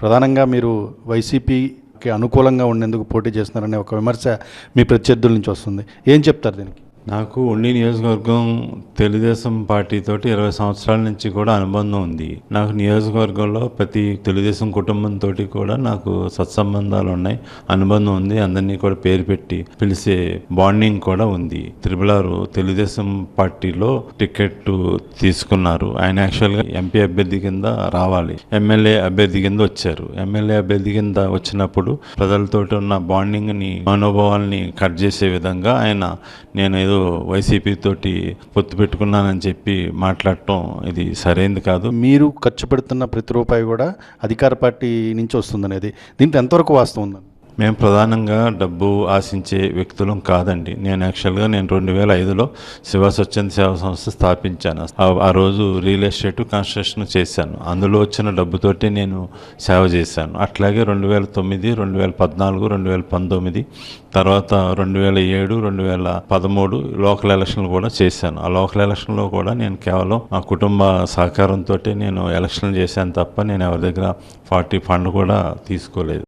ప్రధానంగా మీరు వైసీపీకి అనుకూలంగా ఉండేందుకు పోటీ చేస్తున్నారనే ఒక విమర్శ మీ ప్రత్యర్థుల నుంచి వస్తుంది. ఏం చెప్తారు దీనికి? నాకు ఉండి నియోజకవర్గం తెలుగుదేశం పార్టీతోటి ఇరవై సంవత్సరాల నుంచి కూడా అనుబంధం ఉంది. నాకు నియోజకవర్గంలో ప్రతి తెలుగుదేశం కుటుంబంతో కూడా నాకు సత్సంబంధాలు ఉన్నాయి. అనుబంధం ఉంది. అందరినీ కూడా పేరు పెట్టి పిలిచే బాండింగ్ కూడా ఉంది. త్రిబులారు తెలుగుదేశం పార్టీలో టికెట్ తీసుకున్నారు. ఆయన యాక్చువల్గా ఎంపీ అభ్యర్థి కింద రావాలి. ఎమ్మెల్యే అభ్యర్థి కింద వచ్చారు. ఎమ్మెల్యే అభ్యర్థి కింద వచ్చినప్పుడు ప్రజలతోటి ఉన్న బాండింగ్ని అనుభవాల్ని కట్ చేసే విధంగా ఆయన నేను ఏదో వైసీపీ తోటి పొత్తు పెట్టుకున్నానని చెప్పి మాట్లాడటం ఇది సరైనది కాదు. మీరు ఖర్చు పెడుతున్న ప్రతి రూపాయి కూడా అధికార పార్టీ నుంచి వస్తుందనేది. దీంట్లో ఎంతవరకు వాస్తవం ఉందండి? మేము ప్రధానంగా డబ్బు ఆశించే వ్యక్తులం కాదండి. నేను యాక్చువల్గా నేను రెండు వేల ఐదులో శివ స్వచ్ఛంద సేవా సంస్థ స్థాపించాను. ఆ- రోజు రియల్ ఎస్టేట్ కన్స్ట్రక్షన్ చేశాను. అందులో వచ్చిన డబ్బుతోటే నేను సేవ చేశాను. అట్లాగే రెండు వేల తొమ్మిది రెండు వేల పద్నాలుగు రెండు వేల పంతొమ్మిది తర్వాత రెండు వేల ఏడు రెండు వేల పదమూడు లోకల్ ఎలక్షన్లు కూడా చేశాను. ఆ లోకల్ ఎలక్షన్లో కూడా నేను కేవలం మా కుటుంబ సహకారంతో నేను ఎలక్షన్లు చేశాను తప్ప నేను ఎవరి దగ్గర పార్టీ ఫండ్ కూడా తీసుకోలేదు.